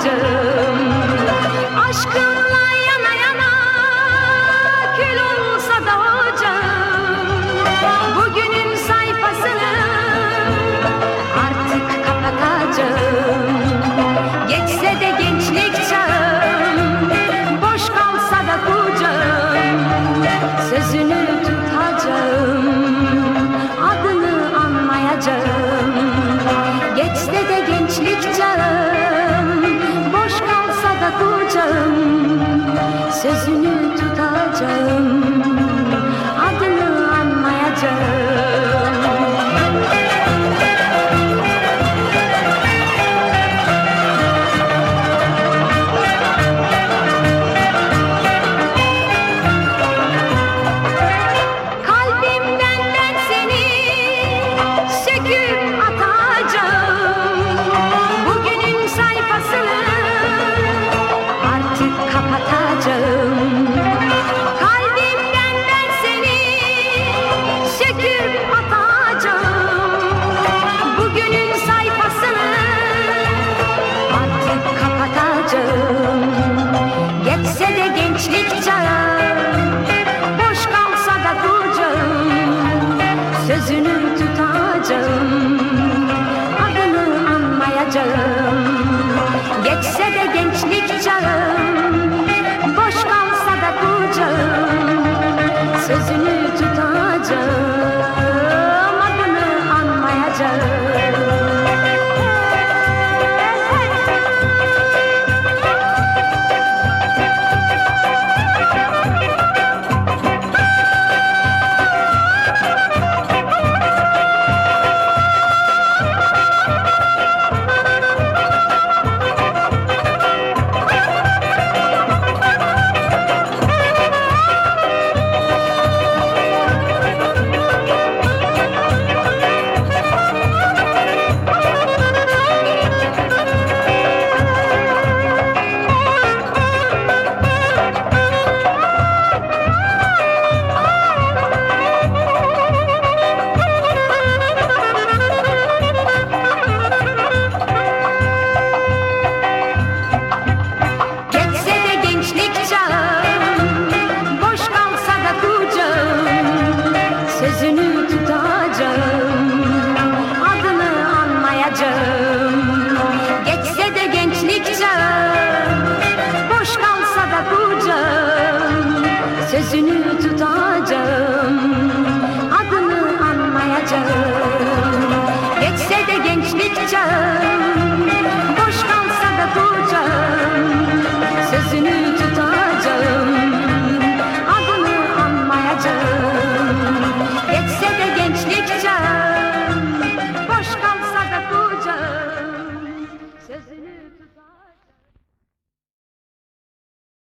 acım Aşkımla yana yana kül olsa da ocağım Bugünün sayfasını artık kapatacağım. Geçse de gençlik çağım Boş kalsa da kucağım. Sözünü tutacağım Adını anmayacağım. Geçse de gençlik çağım says you knew. चल ich nicht gern.